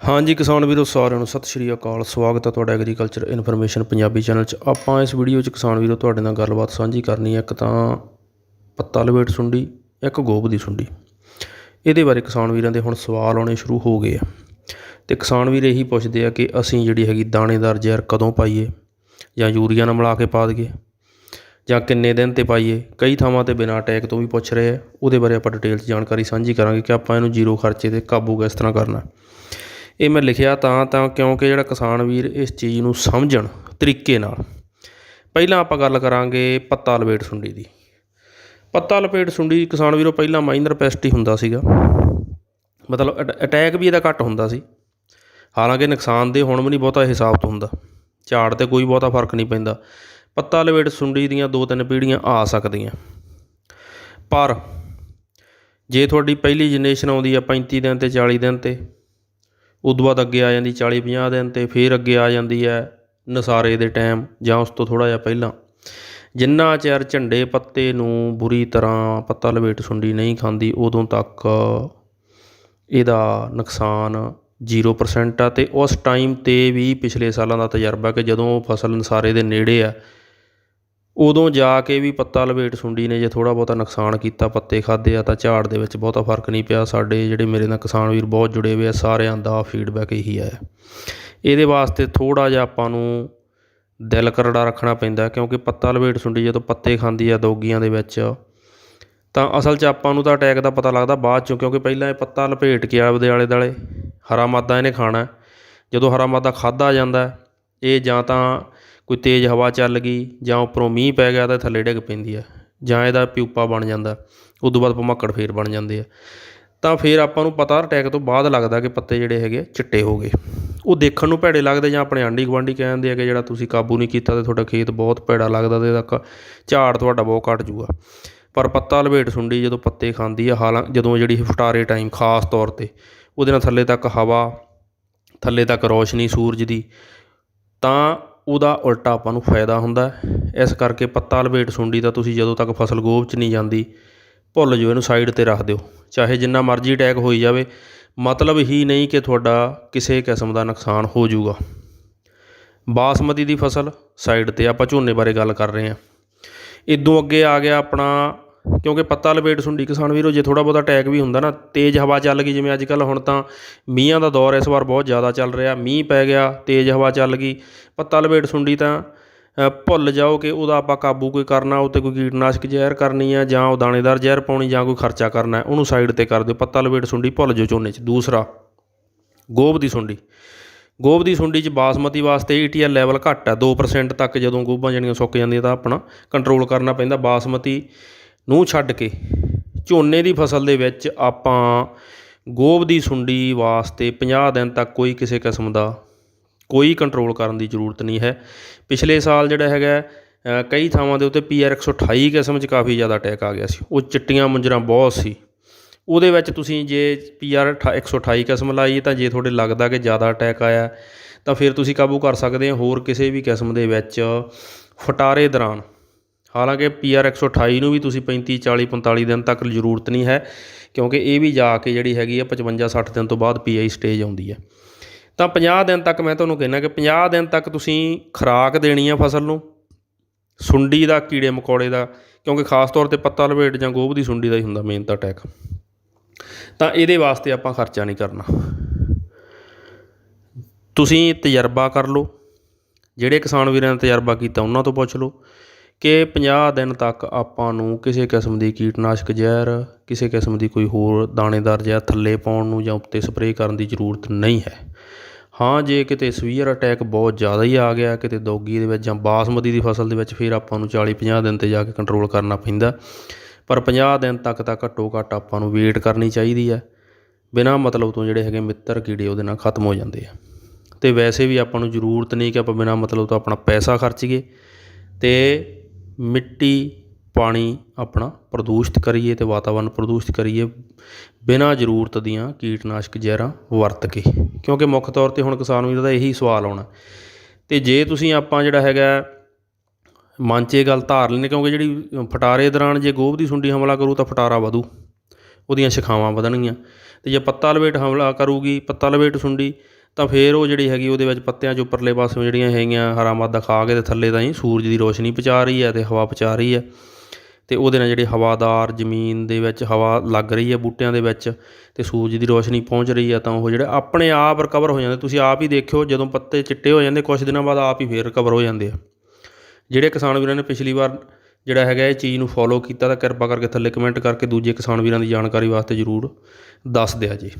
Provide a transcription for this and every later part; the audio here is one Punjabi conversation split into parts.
ਹਾਂਜੀ, ਕਿਸਾਨ ਵੀਰੋ, ਸਾਰਿਆਂ ਨੂੰ ਸਤਿ ਸ਼੍ਰੀ ਅਕਾਲ। ਸਵਾਗਤ ਹੈ ਤੁਹਾਡਾ ਐਗਰੀਕਲਚਰ ਇਨਫੋਰਮੇਸ਼ਨ ਪੰਜਾਬੀ ਚੈਨਲ 'ਚ। ਆਪਾਂ ਇਸ ਵੀਡੀਓ 'ਚ ਕਿਸਾਨ ਵੀਰੋ ਤੁਹਾਡੇ ਨਾਲ ਗੱਲਬਾਤ ਸਾਂਝੀ ਕਰਨੀ ਹੈ। ਇੱਕ ਤਾਂ ਪੱਤਾ ਲਵੇਟ ਸੁੰਡੀ, ਇੱਕ ਗੋਬ ਦੀ ਸੁੰਡੀ। ਇਹਦੇ ਬਾਰੇ ਕਿਸਾਨ ਵੀਰਾਂ ਦੇ ਹੁਣ ਸਵਾਲ ਆਉਣੇ ਸ਼ੁਰੂ ਹੋ ਗਏ ਆ। ਤੇ ਕਿਸਾਨ ਵੀਰ ਇਹੀ ਪੁੱਛਦੇ ਆ ਕਿ ਅਸੀਂ ਜਿਹੜੀ ਹੈਗੀ ਦਾਣੇਦਾਰ ਜ਼ਹਿਰ ਕਦੋਂ ਪਾਈਏ? ਜਾਂ ਯੂਰੀਆ ਨਾਲ ਮਿਲਾ ਕੇ ਪਾ ਦਈਏ? ਜਾਂ ਕਿੰਨੇ ਦਿਨ ਤੇ ਪਾਈਏ? ਕਈ ਥਾਵਾਂ ਤੇ ਬਿਨਾਂ ਅਟੈਕ ਤੋਂ ਵੀ ਪੁੱਛ ਰਹੇ ਆ। ਉਹਦੇ ਬਾਰੇ ਆਪਾਂ ਡਿਟੇਲ 'ਚ ਜਾਣਕਾਰੀ ਸਾਂਝੀ ਕਰਾਂਗੇ ਕਿ ਆਪਾਂ ਇਹਨੂੰ ਜ਼ੀਰੋ ਖਰਚੇ ਤੇ ਕਾਬੂ ਕਿਸ ਤਰ੍ਹਾਂ ਕਰਨਾ। ਇਹ ਮੈਂ ਲਿਖਿਆ ਤਾਂ ਤਾਂ ਕਿਉਂਕਿ ਜਿਹੜਾ ਕਿਸਾਨ ਵੀਰ ਇਸ ਚੀਜ਼ ਨੂੰ ਸਮਝਣ ਤਰੀਕੇ ਨਾਲ। ਪਹਿਲਾਂ ਆਪਾਂ ਗੱਲ ਕਰਾਂਗੇ ਪੱਤਾ ਲਪੇਟ ਸੁੰਡੀ ਦੀ। ਪੱਤਾ ਲਪੇਟ ਸੁੰਡੀ ਕਿਸਾਨ ਵੀਰੋ ਪਹਿਲਾਂ ਮਾਈਨਰ ਪੈਸਟ ਹੀ ਹੁੰਦਾ ਸੀਗਾ। ਮਤਲਬ ਅਟ- ਅਟੈਕ ਵੀ ਇਹਦਾ ਘੱਟ ਹੁੰਦਾ ਸੀ। ਹਾਲਾਂਕਿ ਨੁਕਸਾਨ ਦੇ ਹੁਣ ਵੀ ਨਹੀਂ ਬਹੁਤਾ ਹਿਸਾਬ ਤੋਂ ਹੁੰਦਾ। ਝਾੜ ਤੇ ਕੋਈ ਬਹੁਤਾ ਫ਼ਰਕ ਨਹੀਂ ਪੈਂਦਾ। ਪੱਤਾ ਲਪੇਟ ਸੁੰਡੀ ਦੀਆਂ ਦੋ ਤਿੰਨ ਪੀੜ੍ਹੀਆਂ ਆ ਸਕਦੀਆਂ। ਪਰ ਜੇ ਤੁਹਾਡੀ ਪਹਿਲੀ ਜਨਰੇਸ਼ਨ ਆਉਂਦੀ ਆ 35 ਦਿਨ ਤੇ 40 ਦਿਨ ਤੇ ਉਦੋਂ ਬਾਅਦ ਅੱਗੇ ਆ ਜਾਂਦੀ 40 50 ਦਿਨ ਤੇ ਫਿਰ ਅੱਗੇ ਆ ਜਾਂਦੀ ਹੈ ਨਸਾਰੇ ਦੇ ਟਾਈਮ ਜਾਂ ਉਸ ਤੋਂ ਥੋੜਾ ਜਿਹਾ ਪਹਿਲਾਂ। ਜਿੰਨਾ ਚਿਰ ਝੰਡੇ ਪੱਤੇ ਨੂੰ ਬੁਰੀ ਤਰ੍ਹਾਂ ਪੱਤਾ ਲਵੇਟ ਸੁੰਡੀ ਨਹੀਂ ਖਾਂਦੀ, ਉਦੋਂ ਤੱਕ ਇਹਦਾ ਨੁਕਸਾਨ 0% ਆ ਤੇ ਉਸ ਟਾਈਮ ਤੇ ਵੀ ਪਿਛਲੇ ਸਾਲਾਂ ਦਾ ਤਜਰਬਾ ਕਿ ਜਦੋਂ ਫਸਲ ਨਸਾਰੇ ਦੇ ਨੇੜੇ ਆ ਉਦੋਂ ਜਾ ਕੇ ਵੀ ਪੱਤਾ ਲਵੇਟ ਸੁੰਡੀ ਨੇ, ਜੇ ਥੋੜਾ ਬਹੁਤਾ ਨੁਕਸਾਨ ਕੀਤਾ, ਪੱਤੇ ਖਾਦੇ ਆ ਤਾਂ ਝਾੜ ਦੇ ਵਿੱਚ ਬਹੁਤਾ ਫ਼ਰਕ ਨਹੀਂ ਪਿਆ। ਸਾਡੇ ਜਿਹੜੇ ਮੇਰੇ ਨਾਲ ਕਿਸਾਨ ਵੀਰ ਬਹੁਤ ਜੁੜੇ ਹੋਏ ਆ, ਸਾਰਿਆਂ ਦਾ ਫੀਡਬੈਕ ਇਹੀ ਆਇਆ ਇਹਦੇ ਵਾਸਤੇ ਥੋੜਾ ਜਿਹਾ ਆਪਾਂ ਨੂੰ ਦਿਲ ਕਰੜਾ ਰੱਖਣਾ ਪੈਂਦਾ, ਕਿਉਂਕਿ ਪੱਤਾ ਲਵੇਟ ਸੁੰਡੀ ਜਦੋਂ ਪੱਤੇ ਖਾਂਦੀ ਆ ਦੋਗੀਆਂ ਦੇ ਵਿੱਚ, ਤਾਂ ਅਸਲ 'ਚ ਆਪਾਂ ਨੂੰ ਤਾਂ ਅਟੈਕ ਦਾ ਪਤਾ ਲੱਗਦਾ ਬਾਅਦ ਚੋਂ, ਕਿਉਂਕਿ ਪਹਿਲਾਂ ਇਹ ਪੱਤਾ ਲਪੇਟ ਕੇ ਆਪਦੇ ਆਲੇ ਦੁਆਲੇ ਹਰਾ ਮਾਦਾ ਇਹਨੇ ਖਾਣਾ। ਜਦੋਂ ਹਰਾ ਮਾਦਾ ਖਾਦਾ ਜਾਂਦਾ, ਇਹ ਜਾਂ ਤਾਂ ਕੋਈ ਤੇਜ਼ ਹਵਾ ਚੱਲ ਗਈ ਜਾਂ ਉੱਪਰੋਂ ਮੀਂਹ ਪੈ ਗਿਆ ਤਾਂ ਥੱਲੇ ਡਿੱਗ ਪੈਂਦੀ ਆ, ਜਾਂ ਇਹਦਾ ਪਿਊਪਾ ਬਣ ਜਾਂਦਾ, ਉਦੋਂ ਬਾਅਦ ਭਮੱਕੜ ਫੇਰ ਬਣ ਜਾਂਦੇ ਆ। ਤਾਂ ਫਿਰ ਆਪਾਂ ਨੂੰ ਪਤਾ ਅਟੈਕ ਤੋਂ ਬਾਅਦ ਲੱਗਦਾ ਕਿ ਪੱਤੇ ਜਿਹੜੇ ਹੈਗੇ ਆ ਚਿੱਟੇ ਹੋ ਗਏ। ਉਹ ਦੇਖਣ ਨੂੰ ਭੈੜੇ ਲੱਗਦੇ ਜਾਂ ਆਪਣੇ ਆਂਢੀ ਗੁਆਂਢੀ ਕਹਿੰਦੇ ਆ ਕਿ ਜਿਹੜਾ ਤੁਸੀਂ ਕਾਬੂ ਨਹੀਂ ਕੀਤਾ ਤੇ ਤੁਹਾਡਾ ਖੇਤ ਬਹੁਤ ਭੈੜਾ ਲੱਗਦਾ ਤੇ ਇਹਦਾ ਕ- ਝਾੜ ਤੁਹਾਡਾ ਬਹੁਤ ਘਟ ਜੂਗਾ। ਪਰ ਪੱਤਾ ਲਵੇਟ ਸੁੰਡੀ ਜਦੋਂ ਪੱਤੇ ਖਾਂਦੀ ਆ, ਹਾਲਾਂ, ਜਦੋਂ ਜਿਹੜੀ ਫਟਾਰੇ ਟਾਈਮ ਖਾਸ ਤੌਰ ਤੇ, ਉਹਦੇ ਨਾਲ ਥੱਲੇ ਤੱਕ ਹਵਾ, ਥੱਲੇ ਤੱਕ ਰੋਸ਼ਨੀ ਸੂਰਜ ਦੀ, ਤਾਂ ਉਹਦਾ ਉਲਟਾ ਆਪਾਂ ਨੂੰ ਫਾਇਦਾ ਹੁੰਦਾ ਇਸ ਕਰਕੇ ਪੱਤਾ ਲਪੇਟ ਸੁੰਡੀ ਤਾਂ ਤੁਸੀਂ ਜਦੋਂ ਤੱਕ ਫਸਲ ਗੋਭ 'ਚ ਨਹੀਂ ਜਾਂਦੀ, ਭੁੱਲ ਜਾਓ, ਇਹਨੂੰ ਸਾਈਡ ਤੇ ਰੱਖ ਦਿਓ। ਚਾਹੇ ਜਿੰਨਾ ਮਰਜ਼ੀ ਅਟੈਕ ਹੋਈ ਜਾਵੇ, ਮਤਲਬ ਹੀ ਨਹੀਂ ਕਿ ਤੁਹਾਡਾ ਕਿਸੇ ਕਿਸਮ ਦਾ ਨੁਕਸਾਨ ਹੋ ਜਾਊਗਾ। ਬਾਸਮਤੀ ਦੀ ਫਸਲ ਸਾਈਡ ਤੇ ਆਪਾਂ ਝੋਨੇ ਬਾਰੇ ਗੱਲ ਕਰ ਰਹੇ ਹਾਂ। ਇਦੋਂ ਅੱਗੇ ਆ ਗਿਆ ਆਪਣਾ ਕਿਉਂਕਿ ਪੱਤਾ ਲਪੇਟ ਸੁੰਡੀ ਕਿਸਾਨ ਵੀਰੋ, ਜੇ ਥੋੜਾ ਬਹੁਤਾ ਅਟੈਕ ਵੀ ਹੁੰਦਾ ਨਾ, ਤੇਜ਼ ਹਵਾ ਚੱਲ ਗਈ, ਜਿਵੇਂ ਅੱਜ ਕੱਲ ਹੁਣ ਤਾਂ ਮੀਂਹਾਂ ਦਾ ਦੌਰ ਇਸ ਵਾਰ ਬਹੁਤ ਜ਼ਿਆਦਾ ਚੱਲ ਰਿਹਾ, ਮੀਂਹ ਪੈ ਗਿਆ, ਤੇਜ਼ ਹਵਾ ਚੱਲ ਗਈ, ਪੱਤਾ ਲਪੇਟ ਸੁੰਡੀ ਤਾਂ ਭੁੱਲ ਜਾਓ ਕਿ ਉਹਦਾ ਆਪਾਂ ਕਾਬੂ ਕੋਈ ਕਰਨਾ, ਉਹ 'ਤੇ ਕੋਈ ਕੀਟਨਾਸ਼ਕ ਜ਼ਹਿਰ ਕਰਨੀ ਆ, ਜਾਂ ਉਹ ਦਾਣੇਦਾਰ ਜ਼ਹਿਰ ਪਾਉਣੀ, ਜਾਂ ਕੋਈ ਖਰਚਾ ਕਰਨਾ ਉਹਨੂੰ ਸਾਈਡ ਤੇ ਕਰ ਦਿਓ, ਪੱਤਾ ਲਪੇਟ ਸੁੰਡੀ ਭੁੱਲ ਜਾਓ ਝੋਨੇ 'ਚ। ਦੂਸਰਾ, ਗੋਭ ਦੀ ਸੁੰਡੀ। ਗੋਭ ਦੀ ਸੁੰਡੀ 'ਚ ਬਾਸਮਤੀ ਵਾਸਤੇ ਈਟੀਐਲ ਲੈਵਲ ਘੱਟ ਹੈ 2% ਤੱਕ ਜਦੋਂ ਗੋਭਾਂ ਜਿਹੜੀਆਂ ਸੁੱਕ ਜਾਂਦੀਆਂ ਤਾਂ ਆਪਣਾ ਕੰਟਰੋਲ ਕਰਨਾ ਪੈਂਦਾ, ਬਾਸਮਤੀ ਨੂੰ ਛੱਡ ਕੇ ਝੋਨੇ ਦੀ ਫਸਲ ਦੇ ਵਿੱਚ ਆਪਾਂ ਗੋਭ ਦੀ ਸੁੰਡੀ ਵਾਸਤੇ 50 ਦਿਨ ਤੱਕ ਕੋਈ ਕਿਸੇ ਕਿਸਮ ਦਾ ਕੋਈ ਕੰਟਰੋਲ ਕਰਨ ਦੀ ਜ਼ਰੂਰਤ ਨਹੀਂ ਹੈ। ਪਿਛਲੇ ਸਾਲ ਜਿਹੜਾ ਹੈਗਾ ਕਈ ਥਾਵਾਂ ਦੇ ਉੱਤੇ ਪੀਆਰ 128 ਕਿਸਮ 'ਚ ਕਾਫੀ ਜ਼ਿਆਦਾ ਅਟੈਕ ਆ ਗਿਆ ਸੀ। ਉਹ ਚਿੱਟੀਆਂ ਮੁੰਜਰਾਂ ਬਹੁਤ ਸੀ। ਉਹਦੇ ਵਿੱਚ ਤੁਸੀਂ ਜੇ ਪੀਆਰ 128 ਕਿਸਮ ਲਾਈ ਤਾਂ ਜੇ ਤੁਹਾਡੇ ਲੱਗਦਾ ਕਿ ਜ਼ਿਆਦਾ ਅਟੈਕ ਆਇਆ, ਤਾਂ ਫਿਰ ਤੁਸੀਂ ਕਾਬੂ ਕਰ ਸਕਦੇ ਹੋ ਹੋਰ ਕਿਸੇ ਵੀ ਕਿਸਮ ਦੇ ਵਿੱਚ ਫਟਾਰੇ ਦੌਰਾਨ। ਹਾਲਾਂਕਿ ਪੀਆਰ 128 ਨੂੰ ਵੀ ਤੁਸੀਂ 35 40 45 ਦਿਨ ਤੱਕ ਜ਼ਰੂਰਤ ਨਹੀਂ ਹੈ, ਕਿਉਂਕਿ ਇਹ ਵੀ ਜਾ ਕੇ ਜਿਹੜੀ ਹੈਗੀ ਆ 55 60 ਦਿਨ ਤੋਂ ਬਾਅਦ ਪੀਆਈ ਸਟੇਜ ਆਉਂਦੀ ਹੈ। ਤਾਂ 50 ਦਿਨ ਤੱਕ ਮੈਂ ਤੁਹਾਨੂੰ ਕਹਿੰਦਾ ਕਿ 50 ਦਿਨ ਤੱਕ ਤੁਸੀਂ ਖੁਰਾਕ ਦੇਣੀ ਆ ਫਸਲ ਨੂੰ, ਸੁੰਡੀ ਦਾ, ਕੀੜੇ ਮਕੌੜੇ ਦਾ, ਕਿਉਂਕਿ ਖਾਸ ਤੌਰ ਤੇ ਪੱਤਾ ਲਪੇਟ ਜਾਂ ਗੋਭ ਦੀ ਸੁੰਡੀ ਦਾ ਹੀ ਹੁੰਦਾ ਮੇਨ ਤਾਂ ਅਟੈਕ ਤਾਂ ਇਹਦੇ ਵਾਸਤੇ ਆਪਾਂ ਖਰਚਾ ਨਹੀਂ ਕਰਨਾ। ਤੁਸੀਂ ਤਜਰਬਾ ਕਰ ਲਓ, ਜਿਹੜੇ ਕਿਸਾਨ ਵੀਰਾਂ ਨੇ ਤਜਰਬਾ ਕੀਤਾ ਉਹਨਾਂ ਤੋਂ ਪੁੱਛ ਲਓ। ਕਿ 50 ਦਿਨ ਤੱਕ ਆਪਾਂ ਨੂੰ ਕਿਸੇ ਕਿਸਮ ਦੀ ਕੀਟਨਾਸ਼ਕ ਜ਼ਹਿਰ, ਕਿਸੇ ਕਿਸਮ ਦੀ ਕੋਈ ਹੋਰ ਦਾਣੇਦਾਰ ਜ਼ਹਿਰ ਥੱਲੇ ਪਾਉਣ ਨੂੰ ਜਾਂ ਉੱਤੇ ਸਪਰੇਅ ਕਰਨ ਦੀ ਜ਼ਰੂਰਤ ਨਹੀਂ ਹੈ। ਹਾਂ, ਜੇ ਕਿਤੇ ਸਵੀਅਰ ਅਟੈਕ ਬਹੁਤ ਜ਼ਿਆਦਾ ਹੀ ਆ ਗਿਆ, ਕਿਤੇ ਦੋਗੀ ਦੇ ਵਿੱਚ ਜਾਂ ਬਾਸਮਤੀ ਦੀ ਫਸਲ ਦੇ ਵਿੱਚ ਫਿਰ ਆਪਾਂ ਨੂੰ 40 50 ਦਿਨ ਤੇ ਜਾ ਕੇ ਕੰਟਰੋਲ ਕਰਨਾ ਪੈਂਦਾ। ਪਰ 50 ਦਿਨ ਤੱਕ ਤਾਂ ਘੱਟੋ ਘੱਟ ਆਪਾਂ ਨੂੰ ਵੇਟ ਕਰਨੀ ਚਾਹੀਦੀ ਹੈ। ਬਿਨਾਂ ਮਤਲਬ ਤੋਂ ਜਿਹੜੇ ਹੈਗੇ ਮਿੱਤਰ ਕੀੜੇ ਉਹਦੇ ਨਾਲ ਖਤਮ ਹੋ ਜਾਂਦੇ ਆ। ਤੇ ਵੈਸੇ ਵੀ ਆਪਾਂ ਨੂੰ ਜ਼ਰੂਰਤ ਨਹੀਂ ਕਿ ਆਪਾਂ ਬਿਨਾਂ ਮਤਲਬ ਤੋਂ ਆਪਣਾ ਪੈਸਾ ਖਰਚੀਏ। ਤੇ ਮਿੱਟੀ, ਪਾਣੀ ਆਪਣਾ ਪ੍ਰਦੂਸ਼ਿਤ ਕਰੀਏ ਅਤੇ ਵਾਤਾਵਰਨ ਪ੍ਰਦੂਸ਼ਿਤ ਕਰੀਏ ਬਿਨਾਂ ਜ਼ਰੂਰਤ ਦੀਆਂ ਕੀਟਨਾਸ਼ਕ ਜ਼ਹਿਰਾਂ ਵਰਤ ਕੇ। ਕਿਉਂਕਿ ਮੁੱਖ ਤੌਰ ਤੇ ਹੁਣ ਕਿਸਾਨ ਵੀਰ ਦਾ ਇਹੀ ਸਵਾਲ ਆਉਣਾ। ਅਤੇ ਜੇ ਤੁਸੀਂ ਆਪਾਂ ਜਿਹੜਾ ਹੈਗਾ ਮਨ 'ਚ ਇਹ ਗੱਲ ਧਾਰ ਲੈਂਦੇ, ਕਿਉਂਕਿ ਜਿਹੜੀ ਫਟਾਰੇ ਦੌਰਾਨ ਜੇ ਗੋਭ ਦੀ ਸੁੰਡੀ ਹਮਲਾ ਕਰੂ ਤਾਂ ਫਟਾਰਾ ਵਧੂ, ਉਹਦੀਆਂ ਸ਼ਿਖਾਵਾਂ ਵਧਣਗੀਆਂ। ਤੇ ਜੇ ਪੱਤਾ ਲਵੇਟ ਹਮਲਾ ਕਰੂਗੀ, ਪੱਤਾ ਲਵੇਟ ਸੁੰਡੀ ਤਾਂ ਫਿਰ ਉਹ ਜਿਹੜੀ ਹੈਗੀ ਉਹਦੇ ਵਿੱਚ ਪੱਤਿਆਂ 'ਚ ਉੱਪਰਲੇ ਪਾਸੇ ਜਿਹੜੀਆਂ ਹੈਗੀਆਂ ਹਰਾ ਮਾਦਾ ਖਾ ਕੇ ਤੇ ਥੱਲੇ ਤਾਂ ਹੀ ਸੂਰਜ ਦੀ ਰੋਸ਼ਨੀ ਪਹੁੰਚਾ ਰਹੀ ਹੈ ਤੇ ਹਵਾ ਪਹੁੰਚਾ ਰਹੀ ਹੈ। ਤੇ ਉਹਦੇ ਨਾਲ ਜਿਹੜੀ ਹਵਾਦਾਰ ਜ਼ਮੀਨ ਦੇ ਵਿੱਚ ਹਵਾ ਲੱਗ ਰਹੀ ਹੈ ਬੂਟਿਆਂ ਦੇ ਵਿੱਚ ਤੇ ਸੂਰਜ ਦੀ ਰੋਸ਼ਨੀ ਪਹੁੰਚ ਰਹੀ ਹੈ ਤਾਂ ਉਹ ਜਿਹੜੇ ਆਪਣੇ ਆਪ ਰਿਕਵਰ ਹੋ ਜਾਂਦੇ। ਤੁਸੀਂ ਆਪ ਹੀ ਦੇਖਿਓ ਜਦੋਂ ਪੱਤੇ ਚਿੱਟੇ ਹੋ ਜਾਂਦੇ ਕੁਝ ਦਿਨਾਂ ਬਾਅਦ ਆਪ ਹੀ ਫੇਰ ਰਿਕਵਰ ਹੋ ਜਾਂਦੇ ਆ। ਜਿਹੜੇ ਕਿਸਾਨ ਵੀਰਾਂ ਨੇ ਪਿਛਲੀ ਵਾਰ ਜਿਹੜਾ ਹੈਗਾ ਇਹ ਚੀਜ਼ ਨੂੰ ਫੋਲੋ ਕੀਤਾ ਤਾਂ ਕਿਰਪਾ ਕਰਕੇ ਥੱਲੇ ਕਮੈਂਟ ਕਰਕੇ ਦੂਜੇ ਕਿਸਾਨ ਵੀਰਾਂ ਦੀ ਜਾਣਕਾਰੀ ਵਾਸਤੇ ਜ਼ਰੂਰ ਦੱਸ ਦਿਆ ਜੀ।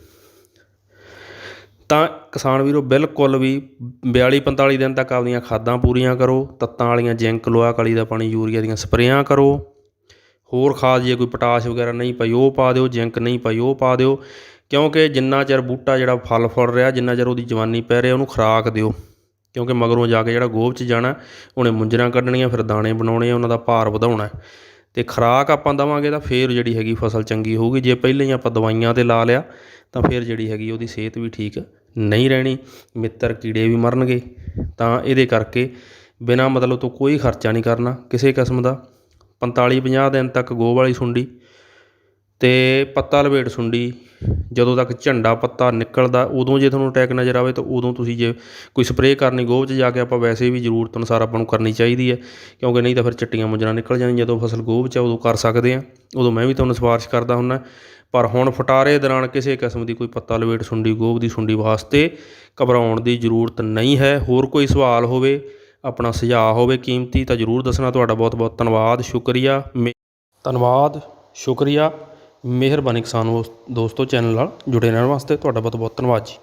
ਤਾਂ ਕਿਸਾਨ ਵੀਰੋ, ਬਿਲਕੁਲ ਵੀ 42 45 ਦਿਨ ਤੱਕ ਆਪਦੀਆਂ ਖਾਦਾਂ ਪੂਰੀਆਂ ਕਰੋ, ਤੱਤਾਂ ਵਾਲੀਆਂ ਜਿੰਕ ਲੋਹਾ ਕਲੀ ਦਾ ਪਾਣੀ, ਯੂਰੀਆ ਦੀਆਂ ਸਪਰੇਆਂ ਕਰੋ। ਹੋਰ ਖਾਦ ਜੇ ਕੋਈ ਪੋਟਾਸ਼ ਵਗੈਰਾ ਨਹੀਂ ਪਾਈ, ਉਹ ਪਾ ਦਿਓ, ਜਿੰਕ ਨਹੀਂ ਪਾਈ, ਉਹ ਪਾ ਦਿਓ। ਕਿਉਂਕਿ ਜਿੰਨਾ ਚਿਰ ਬੂਟਾ ਜਿਹੜਾ ਫਲ ਫੁੱਲ ਰਿਹਾ, ਜਿੰਨਾ ਚਿਰ ਉਹਦੀ ਜਵਾਨੀ ਪੈ ਰਿਹਾ, ਉਹਨੂੰ ਖੁਰਾਕ ਦਿਓ। ਕਿਉਂਕਿ ਮਗਰੋਂ ਜਾ ਕੇ ਜਿਹੜਾ ਗੋਭ 'ਚ ਜਾਣਾ, ਉਹਨੇ ਮੁੰਜਰਾਂ ਕੱਢਣੀਆਂ, ਫਿਰ ਦਾਣੇ ਬਣਾਉਣੇ ਆ, ਉਹਨਾਂ ਦਾ ਭਾਰ ਵਧਾਉਣਾ। ਹੈ। ਤੇ ਖੁਰਾਕ ਆਪਾਂ ਦਵਾਂਗੇ ਤਾਂ ਫੇਰ ਜਿਹੜੀ ਹੈਗੀ ਫਸਲ ਚੰਗੀ ਹੋਊਗੀ। ਜੇ ਪਹਿਲਾਂ ਹੀ ਆਪਾਂ ਦਵਾਈਆਂ ਤੇ ਲਾ ਲਿਆ, ਤਾਂ ਫਿਰ ਜਿਹੜੀ ਹੈਗੀ ਉਹਦੀ ਸਿਹਤ ਵੀ ਠੀਕ ਨਹੀਂ ਰਹਿਣੀ, ਮਿੱਤਰ ਕੀੜੇ ਵੀ ਮਰਨਗੇ, ਤਾਂ ਇਹਦੇ ਕਰਕੇ ਬਿਨਾਂ ਮਤਲਬ ਤੋਂ ਕੋਈ ਖਰਚਾ ਨਹੀਂ ਕਰਨਾ ਕਿਸੇ ਕਿਸਮ ਦਾ। 45 50 ਦਿਨ ਤੱਕ ਗੋਹ ਵਾਲੀ ਸੁੰਡੀ ਅਤੇ ਪੱਤਾ ਲਪੇਟ ਸੁੰਡੀ। ਜਦੋਂ ਤੱਕ ਝੰਡਾ ਪੱਤਾ ਨਿਕਲਦਾ, ਉਦੋਂ ਜੇ ਤੁਹਾਨੂੰ ਅਟੈਕ ਨਜ਼ਰ ਆਵੇ ਤਾਂ ਉਦੋਂ ਤੁਸੀਂ ਜੇ ਕੋਈ ਸਪਰੇਅ ਕਰਨੀ, ਗੋਹ 'ਚ ਜਾ ਕੇ ਆਪਾਂ ਵੈਸੇ ਵੀ ਜ਼ਰੂਰਤ ਅਨੁਸਾਰ ਆਪਾਂ ਨੂੰ ਕਰਨੀ ਚਾਹੀਦੀ ਹੈ। ਕਿਉਂਕਿ ਨਹੀਂ ਤਾਂ ਫਿਰ ਚਿੱਟੀਆਂ ਮੁੰਜਰਾਂ ਨਿਕਲ ਜਾਣੀਆਂ ਜਦੋਂ ਫਸਲ ਗੋਹ 'ਚ ਆ, ਉਦੋਂ ਕਰ ਸਕਦੇ ਆ ਉਦੋਂ ਮੈਂ ਵੀ ਤੁਹਾਨੂੰ ਸਿਫਾਰਿਸ਼ ਕਰਦਾ ਹੁੰਦਾ ਪਰ ਹੁਣ ਫਟਾਰੇ ਦੌਰਾਨ ਕਿਸੇ ਕਿਸਮ ਦੀ ਕੋਈ ਪੱਤਾ ਲਵੇਟ ਸੁੰਡੀ ਗੋਭ ਦੀ ਸੁੰਡੀ ਵਾਸਤੇ ਘਬਰਾਉਣ ਦੀ ਜ਼ਰੂਰਤ ਨਹੀਂ ਹੈ। ਹੋਰ ਕੋਈ ਸਵਾਲ ਹੋਵੇ, ਆਪਣਾ ਸੁਝਾਅ ਹੋਵੇ ਕੀਮਤੀ ਤਾਂ ਜ਼ਰੂਰ ਦੱਸਣਾ। ਤੁਹਾਡਾ ਬਹੁਤ ਬਹੁਤ ਧੰਨਵਾਦ, ਸ਼ੁਕਰੀਆ। ਮੇ- ਧੰਨਵਾਦ, ਸ਼ੁਕਰੀਆ। ਮਿਹਰਬਾਨੀ ਕਿਸਾਨ ਦੋਸਤੋ ਚੈਨਲ ਨਾਲ ਜੁੜੇ ਰਹਿਣ ਵਾਸਤੇ ਤੁਹਾਡਾ ਬਹੁਤ ਬਹੁਤ ਧੰਨਵਾਦ ਜੀ।